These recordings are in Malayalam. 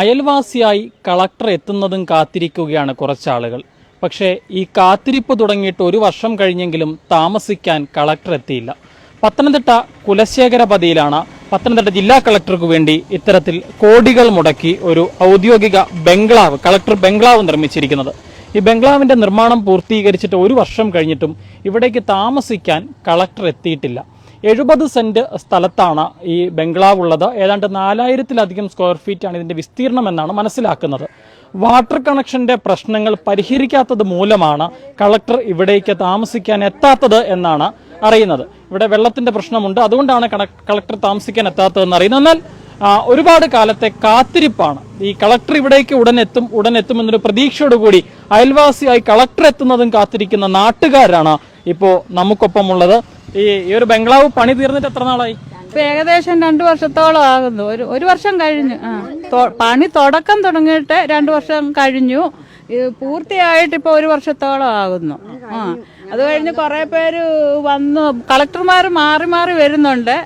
അയൽവാസിയായി കളക്ടർ എത്തുന്നതും കാത്തിരിക്കുകയാണ് കുറച്ചാളുകൾ. പക്ഷേ ഈ കാത്തിരിപ്പ് തുടങ്ങിയിട്ട് ഒരു വർഷം കഴിഞ്ഞെങ്കിലും താമസിക്കാൻ കളക്ടർ എത്തിയില്ല. പത്തനംതിട്ട കുലശേഖരപതിയിലാണ് പത്തനംതിട്ട ജില്ലാ കളക്ടർക്ക് വേണ്ടി ഇത്തരത്തിൽ കോടികൾ മുടക്കി ഒരു ഔദ്യോഗിക ബംഗ്ലാവ് കളക്ടർ ബംഗ്ലാവ് നിർമ്മിച്ചിരിക്കുന്നത്. ഈ ബംഗ്ലാവിന്റെ നിർമ്മാണം പൂർത്തീകരിച്ചിട്ട് ഒരു വർഷം കഴിഞ്ഞിട്ടും ഇവിടേക്ക് താമസിക്കാൻ കളക്ടർ എത്തിയിട്ടില്ല. എഴുപത് സെന്റ് സ്ഥലത്താണ് ഈ ബംഗ്ലാവ് ഉള്ളത് ഏതാണ്ട് നാലായിരത്തിലധികം സ്ക്വയർ ഫീറ്റ് ആണ് ഇതിന്റെ വിസ്തീർണം എന്നാണ് മനസ്സിലാക്കുന്നത് വാട്ടർ കണക്ഷന്റെ പ്രശ്നങ്ങൾ പരിഹരിക്കാത്തത് മൂലമാണ് കളക്ടർ ഇവിടേക്ക് താമസിക്കാൻ എത്താത്തത് എന്നാണ് അറിയുന്നത്. ഇവിടെ വെള്ളത്തിന്റെ പ്രശ്നമുണ്ട്. അതുകൊണ്ടാണ് കളക്ടർ താമസിക്കാൻ എത്താത്തതെന്ന് അറിയുന്നത്. എന്നാൽ ഒരുപാട് കാലത്തെ കാത്തിരിപ്പാണ്. ഈ കളക്ടർ ഇവിടേക്ക് ഉടൻ എത്തും എന്നൊരു പ്രതീക്ഷയോടുകൂടി അയൽവാസിയായി കളക്ടർ എത്തുന്നതും കാത്തിരിക്കുന്ന നാട്ടുകാരാണ് ഇപ്പോ നമുക്കൊപ്പമുള്ളത്. ഈ ഒരു ബംഗ്ലാവ് പണി തീർന്നിട്ട് എത്ര നാളായി? ഏകദേശം രണ്ടു വർഷത്തോളം ആകുന്നു. ഒരു ഒരു വർഷം കഴിഞ്ഞു. പണി തുടക്കം തുടങ്ങിയിട്ട് രണ്ടു വർഷം കഴിഞ്ഞു. പൂർത്തിയായിട്ട് ഇപ്പൊ ഒരു വർഷത്തോളം ആകുന്നു. ആ അത് കഴിഞ്ഞ് കുറെ പേര് വന്നു. കളക്ടർമാർ മാറി മാറി വരുന്നുണ്ട്.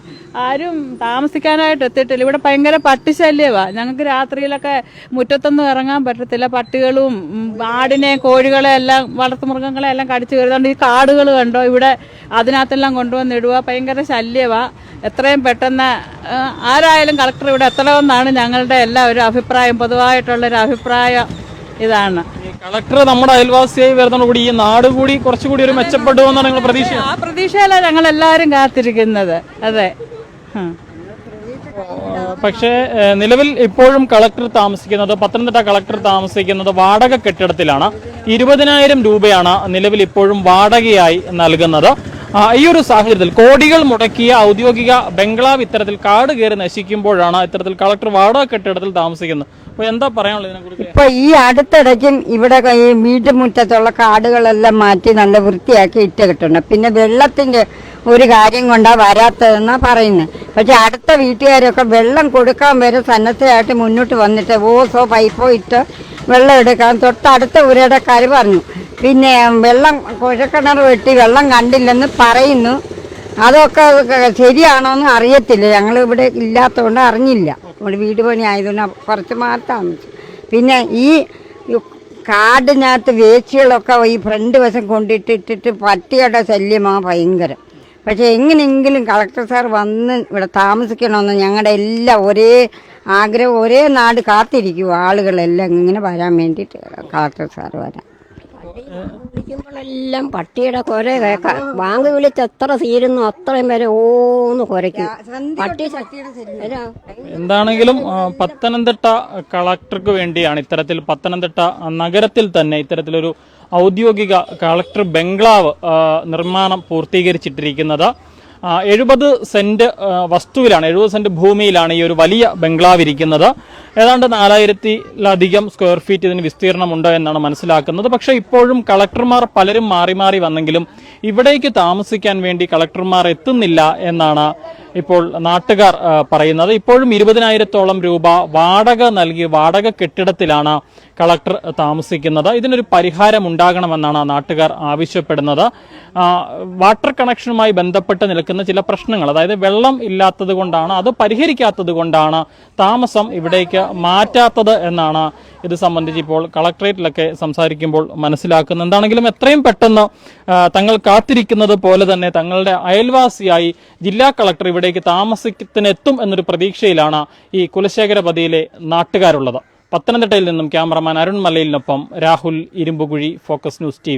ആരും താമസിക്കാനായിട്ട് എത്തിയിട്ടില്ല. ഇവിടെ ഭയങ്കര പട്ടിശല്യവാ. ഞങ്ങൾക്ക് രാത്രിയിലൊക്കെ മുറ്റത്തൊന്നും ഇറങ്ങാൻ പറ്റത്തില്ല. പട്ടികളും ആടിനെ കോഴികളെ എല്ലാം വളർത്തുമൃഗങ്ങളെ എല്ലാം കടിച്ചു കയറുന്നുണ്ട് ഈ കാടുകൾ കണ്ടോ? ഇവിടെ അതിനകത്തെല്ലാം കൊണ്ടുവന്നിടുക ഭയങ്കര ശല്യവാ. എത്രയും പെട്ടെന്ന് ആരായാലും കളക്ടർ ഇവിടെ എത്തണമെന്നാണ് ഞങ്ങളുടെ എല്ലാവരും അഭിപ്രായം. പൊതുവായിട്ടുള്ള ഒരു അഭിപ്രായം ഇതാണ്. കളക്ടർ നമ്മുടെ അയൽവാസിയായി വരുന്നതോടുകൂടി ഈ നാട് കൂടി കുറച്ചുകൂടി ഒരു മെച്ചപ്പെടുമെന്നാണ് നിങ്ങൾ പ്രതീക്ഷ ആ പ്രതീക്ഷയിലാണ് ഞങ്ങൾ എല്ലാവരും കാത്തിരിക്കുന്നത്. അതെ. പക്ഷേ നിലവിൽ ഇപ്പോഴും കളക്ടർ താമസിക്കുന്നത് പത്തനംതിട്ട കളക്ടർ താമസിക്കുന്നത് വാടക കെട്ടിടത്തിലാണ്. ഇരുപതിനായിരം രൂപയാണ് നിലവിൽ ഇപ്പോഴും വാടകയായി നൽകുന്നത്. ഈ ഒരു സാഹചര്യത്തിൽ കോടികൾ മുടക്കിയ ഔദ്യോഗിക ബംഗ്ലാവ് ഇത്തരത്തിൽ കാട് കയറി നശിക്കുമ്പോഴാണ് ഇത്തരത്തിൽ കളക്ടർ വാടക കെട്ടിടത്തിൽ താമസിക്കുന്നത്. അപ്പോൾ എന്താ പറയാനുള്ളത് ഇതിനെക്കുറിച്ച്? ഇപ്പൊ ഈ അടുത്തിടയ്ക്കും ഇവിടെ ഈ വീട്ടുമുറ്റത്തുള്ള കാടുകളെല്ലാം മാറ്റി നല്ല വൃത്തിയാക്കി ഇട്ട് കിട്ടണം. പിന്നെ വെള്ളത്തിന്റെ ഒരു കാര്യം കൊണ്ടാ വരാത്തതെന്നാ പറയുന്നത് പക്ഷെ അടുത്ത വീട്ടുകാരൊക്കെ വെള്ളം കൊടുക്കാൻ വരെ സന്നദ്ധയായിട്ട് മുന്നോട്ട് വന്നിട്ട് ഓസോ പൈപ്പോ ഇട്ട് വെള്ളം എടുക്കാൻ തൊട്ടടുത്ത ഉരടക്കാർ പറഞ്ഞു. പിന്നെ വെള്ളം കുഴക്കിണർ വെട്ടി വെള്ളം കണ്ടില്ലെന്ന് പറയുന്നു. അതൊക്കെ ശരിയാണോന്ന് അറിയത്തില്ല. ഞങ്ങൾ ഇവിടെ ഇല്ലാത്തതുകൊണ്ട് അറിഞ്ഞില്ല. നമ്മുടെ വീട് പണി ആയതുകൊണ്ട് കുറച്ച് മാറി താമസിച്ചു. പിന്നെ ഈ ഈ കാടിനകത്ത് വേസ്റ്റുകളൊക്കെ ഈ ഫ്രണ്ട് വശം കൊണ്ടിട്ടിട്ടിട്ട് പട്ടിയുടെ ശല്യമാണ് ഭയങ്കരം. പക്ഷേ എങ്ങനെയെങ്കിലും കളക്ടർ സാർ വന്ന് ഇവിടെ താമസിക്കണമെന്ന് ഞങ്ങളുടെ എല്ലാം ഒരേ ആഗ്രഹം ഒരേ നാട് കാത്തിരിക്കും ആളുകളെല്ലാം ഇങ്ങനെ വരാൻ വേണ്ടിയിട്ട് കളക്ടർ സാർ വരാൻ വിളിക്കുമ്പോഴെല്ലാം പട്ടിയുടെ കുറെ കേൾക്കാം. ബാങ്ക് വിളിച്ച് എത്ര തീരുന്നു അത്രയും വരെ ഓന്ന് കുരയ്ക്കും. പട്ടി എന്താണെങ്കിലും പത്തനംതിട്ട കളക്ടർക്ക് വേണ്ടിയാണ് ഇത്തരത്തിൽ പത്തനംതിട്ട നഗരത്തിൽ തന്നെ ഇത്തരത്തിലൊരു ഔദ്യോഗിക കളക്ടർ ബംഗ്ലാവ് നിർമ്മാണം പൂർത്തീകരിച്ചിട്ടിരിക്കുന്നത്. എഴുപത് സെന്റ് വസ്തുവിലാണ് എഴുപത് സെന്റ് ഭൂമിയിലാണ് ഈ ഒരു വലിയ ബംഗ്ലാവ് ഇരിക്കുന്നത്. ഏതാണ്ട് നാലായിരത്തിലധികം സ്ക്വയർ ഫീറ്റ് ഇതിന് വിസ്തീർണമുണ്ട് എന്നാണ് മനസ്സിലാക്കുന്നത്. പക്ഷേ ഇപ്പോഴും കളക്ടർമാർ പലരും മാറി മാറി വന്നെങ്കിലും ഇവിടേക്ക് താമസിക്കാൻ വേണ്ടി കളക്ടർമാർ എത്തുന്നില്ല എന്നാണ് ഇപ്പോൾ നാട്ടുകാർ പറയുന്നത്. ഇപ്പോഴും ഇരുപതിനായിരത്തോളം രൂപ വാടക നൽകി വാടക കെട്ടിടത്തിലാണ് കളക്ടർ താമസിക്കുന്നത്. ഇതിനൊരു പരിഹാരം ഉണ്ടാകണമെന്നാണ് നാട്ടുകാർ ആവശ്യപ്പെടുന്നത്. വാട്ടർ കണക്ഷനുമായി ബന്ധപ്പെട്ട് നിൽക്കുന്ന ചില പ്രശ്നങ്ങൾ അതായത് വെള്ളം ഇല്ലാത്തത് കൊണ്ടാണ് അത് പരിഹരിക്കാത്തത് കൊണ്ടാണ് താമസം ഇവിടേക്ക് മാറ്റാത്തത് എന്നാണ് ഇത് സംബന്ധിച്ച് ഇപ്പോൾ കളക്ടറേറ്റിലൊക്കെ സംസാരിക്കുമ്പോൾ മനസ്സിലാക്കുന്നത്. എന്താണെങ്കിലും എത്രയും പെട്ടെന്ന് തങ്ങൾ കാത്തിരിക്കുന്നത് പോലെ തന്നെ തങ്ങളുടെ അയൽവാസിയായി ജില്ലാ കളക്ടർ ഇവിടേക്ക് താമസത്തിനെത്തും എന്നൊരു പ്രതീക്ഷയിലാണ് ഈ കുലശേഖരപതിയിലെ നാട്ടുകാരുള്ളത്. പത്തനംതിട്ടയിൽ നിന്നും cameraman Arun മലയിലിനൊപ്പം Rahul Irumbukuzhi Focus News T